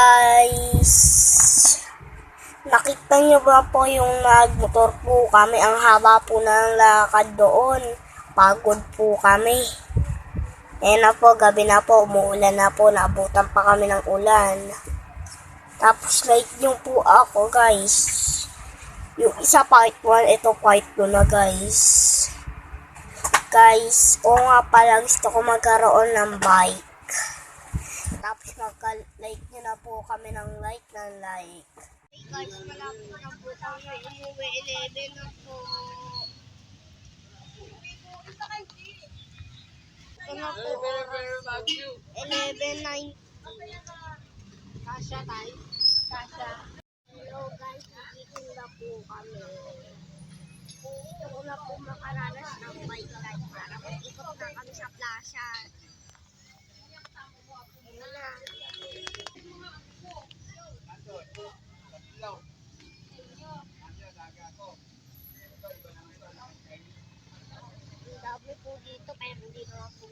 Guys, nakita niyo ba po yung nagmotor po kami? Ang haba po ng lakad doon. Pagod po kami. Eh na po, gabi na po, umuulan na po, naabutan pa kami ng ulan. Tapos like yung po ako guys. Yung isa part 1, ito part 2 na guys. Guys, o nga pala gusto ko magkaroon ng bike. Tapos magka-like nyo na po kami ng like ng like. Hey guys, malapit na po kami umuwi 11 na po. Ito na po oras. 11.19. Kasha tayo. Kasha. Hello guys, nakikin na po kami. Ko na po makaranas ng bike ride para mag-ikot na kami sa plaza. Dami po dito pero hindi na po